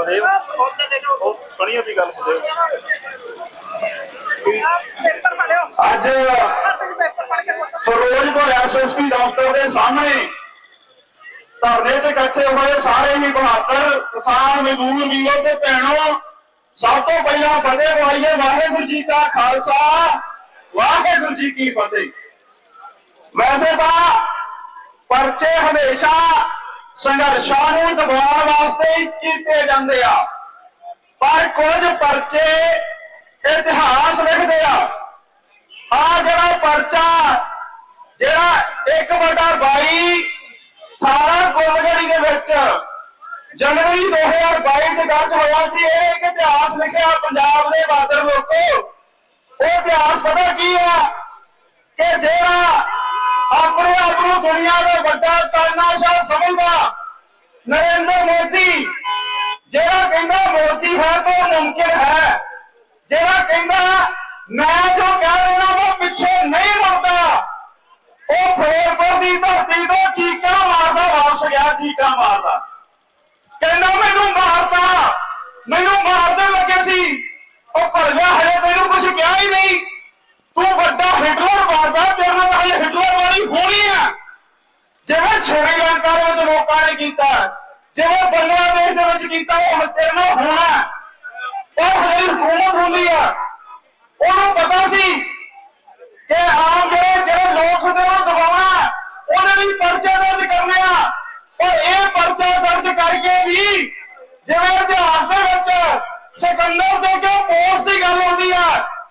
ਬਲਦੇਵ ਉਹ ਸੁਣੀਓ ਦੀ ਗੱਲ ਬਲਦੇਵ ਪੇਪਰ ਪੜਿਓ ਅੱਜ ਫਿਰੋਜ਼ਪੁਰ ਐਸਐਸਪੀ ਦਫ਼ਤਰ ਦੇ ਸਾਹਮਣੇ ਧਰਨੇ 'ਚ ਇਕੱਠੇ ਹੋਏ ਸਾਰੇ ਹੀ 72 ਕਿਸਾਨ ਮਜ਼ਦੂਰ ਵੀਰੋ ਤੇ ਭੈਣੋ ਸਭ ਤੋਂ ਪਹਿਲਾਂ ਫਤਿਹ ਬੁਲਾਈਏ ਵਾਹਿਗੁਰੂ ਜੀ ਕਾ ਖਾਲਸਾ ਵਾਹਿਗੁਰੂ ਜੀ ਕੀ ਫਤਿਹ। ਵੈਸੇ ਤਾਂ ਪਰਚੇ ਹਮੇਸ਼ਾ ਸੰਘਰਸ਼ਾਂ ਨੂੰ ਦਬਾਉਣ ਵਾਸਤੇ ਹੀ ਕੀਤੇ ਜਾਂਦੇ ਆ। ਪਰ ਕੁਝ ਪਰਚੇ ਇਤਿਹਾਸ ਲਿਖਦੇ ਆ। ਆ ਜਿਹੜਾ ਪਰਚਾ, ਜਿਹੜਾ 1 ਵਟਾ 22 ਸਾਰਾ ਗੁਲਗੜੀ ਦੇ ਵਿੱਚ ਜਨਵਰੀ 2022 ਦੇ ਦਰਜ ਹੋਇਆ ਸੀ, ਇਹ ਇੱਕ ਇਤਿਹਾਸ ਲਿਖਿਆ ਪੰਜਾਬ ਦੇ ਬਾਦਰ ਲੋਕੋ। ਉਹ ਇਤਿਹਾਸ ਪਤਾ ਕੀ ਆ? ਕਿ ਜਿਹੜਾ ਆਪਣੇ ਆਪ ਨੂੰ ਦੁਨੀਆ ਦਾ ਵੱਡਾ ਤਾਨਾਸ਼ਾਹ ਨਰਿੰਦਰ ਮੋਦੀ। ਜਿਹੜਾ ਕਹਿੰਦਾ ਮੋਦੀ ਹੈ ਤਾਂ ਉਹ ਮੁਮਕਿਨ ਹੈ। ਜਿਹੜਾ ਕਹਿੰਦਾ ਮੈਂ ਜੋ ਕਹਿ ਦੇਣਾ ਮੈਂ ਪਿੱਛੇ ਨਹੀਂ ਮੁੜਦਾ। ਉਹ ਫੇਰਪੁਰ ਦੀ ਧਰਤੀ ਤੋਂ ਚੀਕਾਂ ਮਾਰਦਾ, ਵਾਪਸ ਗਿਆ, ਚੀਕਾਂ ਮਾਰਦਾ। ਕਹਿੰਦਾ ਮੈਨੂੰ ਮਾਰਦਾ। ਮੈਨੂੰ ਮਾਰਦੇ ਲੱਗੇ ਸੀ। ਉਹ ਭਰਵਾ ਹਲੇ ਤੈਨੂੰ ਕੁਝ ਕਿਹਾ ਹੀ ਨਹੀਂ ਤੂੰ ਵੱਡਾ ਹਿਟਲਰ ਮਾਰਦਾ ਤੇਰੇ ਨਾਲ ਤਾਂ ਹਲੇ ਹਿਟਲਰ ਵਾਲੀ ਹੋਣੀ ਆ ਜਿਵੇਂ ਸ਼੍ਰੀਲੰਕਾ ਦੇ ਵਿੱਚ ਲੋਕਾਂ ਨੇ ਕੀਤਾ। ਜਿਵੇਂ ਬੰਗਲਾਦੇਸ਼ ਦੇ ਵਿੱਚ ਕੀਤਾ, ਉਹ ਤੇਰੇ ਨਾਲ ਹੋਣਾ। ਉਹ ਹਲੇ ਹਕੂਮਤ ਹੁੰਦੀ ਆ, ਉਹਨੂੰ ਪਤਾ ਸੀ ਕਿ ਆਮ ਜਿਹੜੇ ਜਿਹੜੇ ਲੋਕ ਹੁੰਦੇ ਉਹ ਦਬਾਉਣਾ ਉਹਨੇ ਵੀ ਪਰਚੇ ਦਰਜ ਕਰਨੇ ਆ। ਪਰ ਇਹ ਪਰਚਾ ਦਰਜ ਕਰਕੇ ਵੀ ਜਿਵੇਂ ਇਤਿਹਾਸ ਦੇ ਵਿੱਚ ਸਿਕੰਦਰ ਦੇ ਕੇ ਪੋਸਟ ਦੀ ਗੱਲ ਆਉਂਦੀ ਆ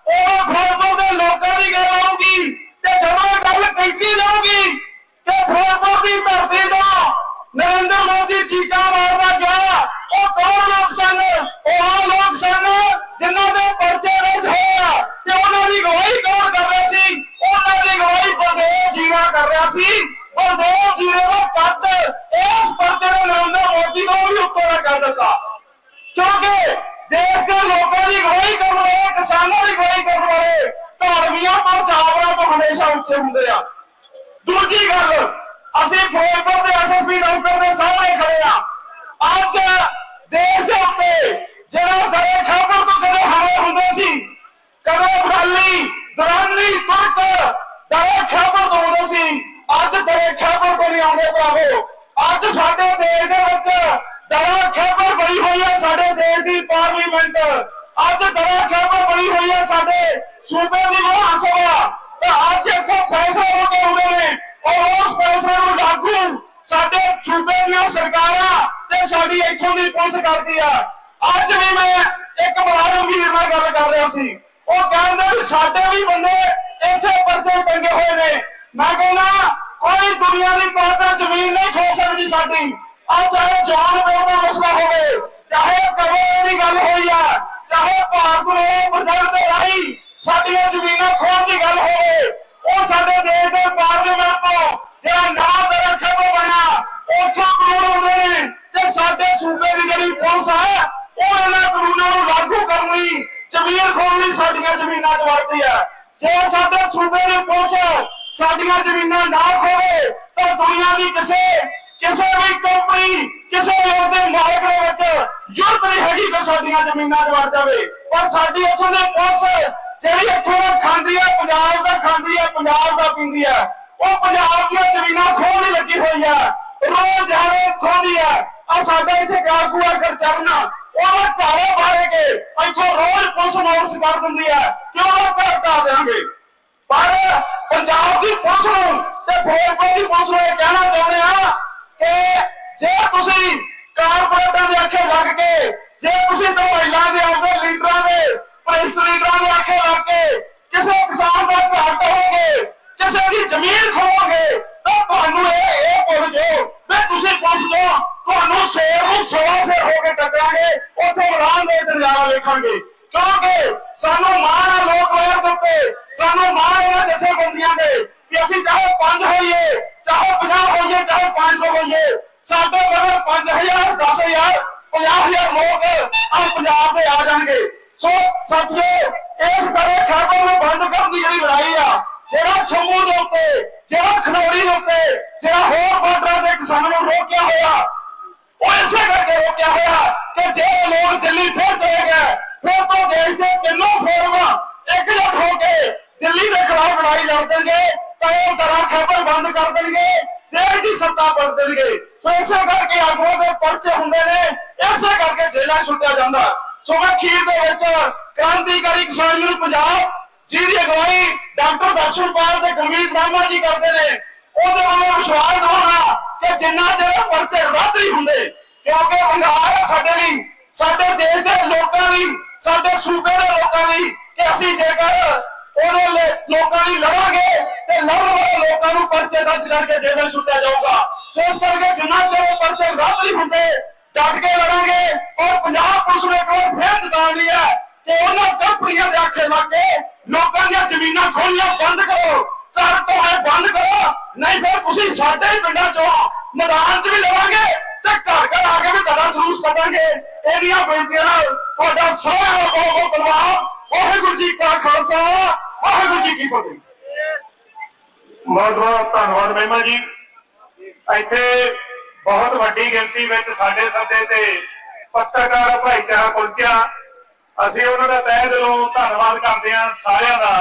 ਉਹ ਫਿਰੋਜ਼ਪੁਰ ਦੇ ਲੋਕਾਂ ਦੀ ਗੱਲ ਆਊਗੀ ਤੇ ਜਦੋਂ ਇਹ ਗੱਲ ਕੀਤੀ ਜਾਊਗੀ ਤੇ ਫਿਰੋਜ਼ਪੁਰ ਦੀ ਧਰਤੀ ਦਾ ਨਰਿੰਦਰ ਮੋਦੀ ਮਾਰਦਾ ਗਿਆ ਉਹ ਕੌਣ ਲੋਕ ਸਨ? ਉਹ ਆ ਲੋਕ ਸਨ ਜਿਨ੍ਹਾਂ ਦੇ ਪਰਚੇ ਦਰਜ ਹੋਏ ਤੇ ਉਹਨਾਂ ਦੀ ਗਵਾਹੀ ਕੌਣ ਕਰ ਰਿਹਾ ਸੀ? ਉਹਨਾਂ ਦੀ ਗਵਾਹੀ ਬਲਦੇਵ ਜੀਵਾ ਕਰ ਰਿਹਾ ਸੀ। ਬਲਦੇਵ ਜੀਰੇ ਦਾ ਕੱਦ ਇਸ ਪਰਚੇ ਨੇ ਨਰਿੰਦਰ ਮੋਦੀ ਨੂੰ ਵੀ ਉੱਪਰ ਕਰ ਦਿੱਤਾ। ਕਿਉਂਕਿ ਦੇਸ਼ ਦੇ ਲੋਕਾਂ ਦੀ ਗਵਾਹੀ ਕਰਨ ਵਾਲੇ, ਕਿਸਾਨਾਂ ਦੀ ਗਵਾਹੀ ਕਰਨ ਵਾਲੇ ਧਾਰਮੀਆਂ ਤੋਂ ਜਾਬਰਾਂ ਤੋਂ ਹਮੇਸ਼ਾ ਉੱਚੇ ਹੁੰਦੇ ਆ। ਦੂਜੀ ਗੱਲ ਅਸੀਂ ਫਿਰੋਜ਼ਪੁਰ ਦੇ ਐਸਐਸਪੀ ਦਫ਼ਤਰ ਦੇ ਸਾਹਮਣੇ ਖੜੇ ਆ ਅੱਜ ਦੇਸ਼ ਦੇ ਉੱਤੇ ਜਿਹੜਾ ਦਰੇ ਖਾਬਰ ਤੋਂ ਕਦੇ ਹਮਲੇ ਹੁੰਦੇ ਸੀ, ਕਦੇ ਬਰਾਲੀ ਦਰਾਨੀ, ਤੁਰਕ ਦਰੇ ਖਾਬਰ ਤੋਂ ਹੁੰਦੇ ਸੀ, ਅੱਜ ਦਰੇ ਖਾਬਰ ਤੋਂ ਨਹੀਂ ਆਉਂਦੇ ਭਰਾਵੋ। ਅੱਜ ਸਾਡੇ ਦੇਸ਼ ਦੇ ਵਿੱਚ ਦਰਾ ਖੇਬਰ ਬਣੀ ਹੋਈ ਹੈ ਸਾਡੇ ਦੇਸ਼ ਦੀ ਪਾਰਲੀਮੈਂਟ। ਅੱਜ ਦਰਾ ਖੇਬਰ ਬਣੀ ਹੋਈ ਹੈ ਸਾਡੇ ਸੂਬੇ ਦੀ ਵਿਧਾਨ ਸਭਾ ਤੇ ਅੱਜ ਇੱਥੇ ਫੈਸਲੇ ਹੋ ਕੇ ਆਉਂਦੇ ਨੇ। ਔਰ ਉਸ ਫੈਸਲੇ ਨੂੰ ਲਾਗੂ ਸਾਡੇ ਸੂਬੇ ਦੀਆਂ ਸਰਕਾਰਾਂ ਤੇ ਸਾਡੀ ਇੱਥੋਂ ਦੀ ਪੁਲਿਸ ਕਰਦੀ ਆ। ਅੱਜ ਵੀ ਮੈਂ ਇੱਕ ਮੁਲਾਜ਼ਮ ਵੀਰ ਨਾਲ ਗੱਲ ਕਰ ਰਿਹਾ ਸੀ। ਉਹ ਕਹਿੰਦਾ ਵੀ ਸਾਡੇ ਵੀ ਬੰਦੇ ਇਸੇ ਪਰਚੇ ਟੰਗੇ ਹੋਏ ਨੇ। ਮੈਂ ਕਹਿੰਦਾ, ਕੋਈ ਦੁਨੀਆ ਦੀ ਤਾਕਤ ਜ਼ਮੀਨ ਨਹੀਂ ਖੋ ਸਕਦੀ ਸਾਡੀ। ਆ ਚਾਹੇ ਜਾਨ ਬੋਲ ਦਾ ਮਸਲਾ ਹੋਵੇ, ਚਾਹੇ ਕਬਰ ਦੀ ਗੱਲ ਹੋਈ ਆ, ਚਾਹੇ ਭਾਰਤ ਨੂੰ ਪ੍ਰਧਾਨ ਦੇ ਰਾਹੀਂ ਸਾਡੀਆਂ ਜ਼ਮੀਨਾਂ ਖੋਣ ਦੀ ਗੱਲ ਹੋਵੇ ਉਹ ਸਾਡੇ ਦੇਸ਼ ਦੇ ਪਾਰਲੀਮੈਂਟ ਤੋਂ ਜਿਹੜਾ ਨਵਾਂ ਦਰਾ ਖਬਰ ਬਣਿਆ, ਉੱਥੋਂ ਕਾਨੂੰਨ ਆਉਂਦੇ ਨੇ ਤੇ ਸਾਡੇ ਸੂਬੇ ਦੀ ਜਿਹੜੀ ਪੁਲਿਸ ਹੈ, ਉਹ ਇਹਨਾਂ ਕਾਨੂੰਨਾਂ ਨੂੰ ਲਾਗੂ ਕਰਨ ਲਈ ਜ਼ਮੀਨ ਖੋਣ ਲਈ ਸਾਡੀਆਂ ਜ਼ਮੀਨਾਂ 'ਚ ਵੜਦੀ ਹੈ। ਜੇ ਸਾਡੇ ਸੂਬੇ ਦੀ ਪੁਲਿਸ ਸਾਡੀਆਂ ਜ਼ਮੀਨਾਂ ਨਾ ਖੋਵੇ ਤਾਂ ਦੁਨੀਆ ਦੀ ਕਿਸੇ ਕਿਸੇ ਵੀ ਕੰਪਨੀ, ਕਿਸੇ ਵੀ ਉਹਦੇ ਮਾਲਕ ਦੇ ਵਿੱਚ ਜ਼ਰੂਰਤ ਨਹੀਂ ਹੈਗੀ ਕਿ ਸਾਡੀਆਂ ਜ਼ਮੀਨਾਂ 'ਚ ਵੜ ਜਾਵੇ। ਪਰ ਸਾਡੀ ਉੱਥੋਂ ਦੀ ਪੁਲਿਸ ਜਿਹੜੀ ਇੱਥੋਂ ਦਾ ਖਾਂਦੀ ਹੈ ਪੰਜਾਬ ਦਾ ਖਾਂਦੀ ਹੈ ਪੰਜਾਬ ਦਾ ਪੀਂਦੀ ਹੈ ਉਹ ਪੰਜਾਬ ਦੀਆਂ ਜ਼ਮੀਨਾਂ ਖੋਹਣ ਲਈ ਲੱਗੀ ਹੋਈ ਹੈ ਰੋਜ਼ ਜਾਵੇ ਖੋਹਦੀ ਹੈ ਆ। ਸਾਡਾ ਇੱਥੇ ਕਾਰਕੂ ਕਰ ਚੜਨਾ ਉਹਦਾ ਘਰ ਬਾਰੇ ਕੇ, ਇੱਥੋਂ ਰੋਜ਼ ਪੁਲਿਸ ਨੋਟਿਸ ਕਰ ਦਿੰਦੀ ਹੈ ਕਿ ਉਹਦਾ ਘਰ ਢਾ ਦੇਵਾਂਗੇ। ਪਰ ਪੰਜਾਬ ਦੀ ਪੁਲਿਸ ਨੂੰ ਤੇ ਫਿਰੋਜ਼ਪੁਰ ਦੀ ਪੁਲਿਸ ਨੂੰ ਇਹ ਕਹਿਣਾ ਚਾਹੁੰਦੇ ਆ ਕਿ ਜੇ ਤੁਸੀਂ ਕਾਰਪੋਰੇਟਾਂ ਦੇ ਅੱਖੇ ਲੱਗ ਕੇ, ਜੇ ਤੁਸੀਂ ਦਵਾਈਆਂ ਦੇ ਆਪਦੇ ਲੀਡਰਾਂ ਦੇ ਪ੍ਰਿੰਸ ਲੀਡਰਾਂ ਦੇ ਅੱਖੇ ਲੱਗ ਕੇ ਕਿਸੇ ਕਿਸਾਨ ਦਾ ਘਰ ਢਾਹੋਗੇ ਕਿਸੇ ਦੀ ਜ਼ਮੀਨ ਖੋਵੋਗੇ, ਤਾਂ ਤੁਹਾਨੂੰ ਇਹ ਇਹ ਭੁੱਲ ਜਾਓ ਵੀ ਤੁਸੀਂ ਪੁੱਛ ਲਓ ਤੁਹਾਨੂੰ ਸ਼ੇਰ ਨੂੰ ਸਵਾ ਸਿਰ ਹੋ ਕੇ ਟੱਕਰਾਂਗੇ ਉੱਥੇ ਮੈਦਾਨ ਦੇ ਨਜ਼ਾਰਾ ਵੇਖਾਂਗੇ। ਕਿਉਂਕਿ ਸਾਨੂੰ ਮਾਣ ਆ ਲੋਕ ਲਹਿਰ ਦੇ ਉੱਤੇ, ਸਾਨੂੰ ਮਾਣ ਹੈ ਜਥੇਬੰਦੀਆਂ ਦੇ ਕਿ ਅਸੀਂ ਚਾਹੇ 5 ਹੋਈਏ, ਚਾਹੇ 50 ਹੋਈਏ, ਚਾਹੇ 500 ਹੋਈਏ, ਸਾਡੇ ਬਗਰ 5000 10000 50000 ਲੋਕ ਆ ਪੰਜਾਬ ਦੇ ਆ ਜਾਣਗੇ। ਸੋ ਸਾਥੀਓ, ਇਸ ਤਰ੍ਹਾਂ ਖਾਬਰ ਨੂੰ ਬੰਦ ਕਰਨ ਦੀ ਜਿਹੜੀ ਲੜਾਈ ਆ, ਜਿਹੜਾ ਛੰਮੂ ਦੇ ਉੱਤੇ, ਜਿਹੜਾ ਖਨੌਰੀ ਦੇ ਉੱਤੇ, ਜਿਹੜਾ ਹੋਰ ਬਾਰਡਰਾਂ ਦੇ ਕਿਸਾਨਾਂ ਨੂੰ ਰੋਕਿਆ ਹੋਇਆ, ਉਹ ਇਸੇ ਕਰਕੇ ਰੋਕਿਆ ਹੋਇਆ ਕਿ ਜੇ ਲੋਕ ਦਿੱਲੀ ਫਿਰ ਚਲੇ ਗਏ, ਫਿਰ ਤਾਂ ਦੇਸ਼ ਦੇ ਤਿੰਨੋਂ ਫੋਰਮਾਂ ਇਕਜੁੱਟ ਹੋ ਕੇ ਦਿੱਲੀ ਦੇ ਖਿਲਾਫ ਲੜਾਈ ਲੜ ਦੇਣਗੇ, ਤਾਂ ਉਹ ਦਰਾਂ ਖਬਰ ਬੰਦ ਕਰ ਦੇਣਗੇ, ਦੇਸ਼ ਦੀ ਸੱਤਾ ਬਦਲ ਦੇਣਗੇ। ਸੋ ਇਸੇ ਕਰਕੇ ਆਗੂਆਂ ਦੇ ਪਰਚੇ ਹੁੰਦੇ ਨੇ, ਇਸੇ ਕਰਕੇ ਜੇਲ੍ਹਾਂ ਛੁੱਟਿਆ ਜਾਂਦਾ। ਸੋ ਮੈਂ ਅਖੀਰ ਦੇ ਵਿੱਚ ਕ੍ਰਾਂਤੀਕਾਰੀ ਕਿਸਾਨ ਯੂਨੀਅਨ ਪੰਜਾਬ ਜਿਹਦੀ ਅਗਵਾਈ ਡਾਕਟਰ ਦਰਸ਼ਨਪਾਲ ਤੇ ਗੁਰਮੀਤ ਰਾਮਾ ਜੀ ਕਰਦੇ ਨੇ। ਉਹਦੇ ਵੱਲੋਂ ਵਿਸ਼ਵਾਸ ਦਿਵਾਉਣਾ ਕਿ ਜਿੰਨਾ ਚਿਰ ਪਰਚੇ ਰੱਦ ਨਹੀਂ ਹੁੰਦੇ, ਕਿਉਂਕਿ ਬੰਗਾਲ ਹੈ ਸਾਡੇ ਲਈ, ਸਾਡੇ ਦੇਸ਼ ਦੇ ਲੋਕਾਂ ਲਈ, ਸਾਡੇ ਸੂਬੇ ਦੇ ਲੋਕਾਂ ਲਈ ਕਿ ਅਸੀਂ ਜੇਕਰ ਉਹਦੇ ਲੋਕਾਂ ਲਈ ਲੜਾਂਗੇ ਤੇ ਲੜਨ ਵਾਲੇ ਲੋਕਾਂ ਨੂੰ ਪਰਚੇ ਦਰਜ ਕਰਕੇ ਜੇਲ੍ਹਾਂ 'ਚ ਸੁੱਟਿਆ ਜਾਊਗਾ। ਸੋ ਇਸ ਕਰਕੇ ਜਿੰਨਾ ਚਿਰ ਇਹ ਪਰਚੇ ਰੱਦ ਨਹੀਂ ਹੁੰਦੇ, ਡਟ ਕੇ ਲੜਾਂਗੇ ਔਰ ਪੰਜਾਬ ਪੁਲਿਸ ਹੈ। ਕਿ ਉਹਨਾਂ ਕੰਪਨੀਆਂ ਦੇ ਆਖੇ ਲਾ ਕੇ ਲੋਕਾਂ ਦੀਆਂ ਜ਼ਮੀਨਾਂ ਖੋਲ੍ਹਣੀਆਂ ਬੰਦ ਕਰੋ। ਘਰ ਤੋਂ ਹੈ ਬੰਦ ਕਰੋ। ਨਹੀਂ ਫਿਰ ਤੁਸੀਂ ਸਾਡੇ ਪਿੰਡਾਂ ਚੋਂ ਮੈਦਾਨ 'ਚ ਵੀ ਲੜਾਂਗੇ ਤੇ ਘਰ ਘਰ ਆ ਕੇ ਵੀ ਤੁਹਾਡਾ ਜਲੂਸ ਕੱਢਾਂਗੇ। ਇਹਦੀਆਂ ਬੇਨਤੀਆਂ ਨਾਲ ਤੁਹਾਡਾ ਸਾਰਿਆਂ ਦਾ ਬਹੁਤ ਬਹੁਤ ਧੰਨਵਾਦ। ਵਾਹਿਗੁਰੂ ਜੀ ਕਾ ਖਾਲਸਾ। ਵਾਹਿਗੁਰੂ ਜੀ ਕੀ ਫਤਿਹ। ਬਹੁਤ ਬਹੁਤ ਧੰਨਵਾਦ ਮਹਿਮਾ ਜੀ। ਇੱਥੇ ਬਹੁਤ ਵੱਡੀ ਗਿਣਤੀ ਵਿੱਚ ਸਾਡੇ ਸੱਦੇ ਤੇ ਪੱਤਰਕਾਰ ਭਾਈਚਾਰਾ ਪਹੁੰਚਿਆ। ਅਸੀਂ ਉਹਨਾਂ ਦਾ ਤਹਿ ਦਿਲੋਂ ਧੰਨਵਾਦ ਕਰਦੇ ਹਾਂ ਸਾਰਿਆਂ ਦਾ।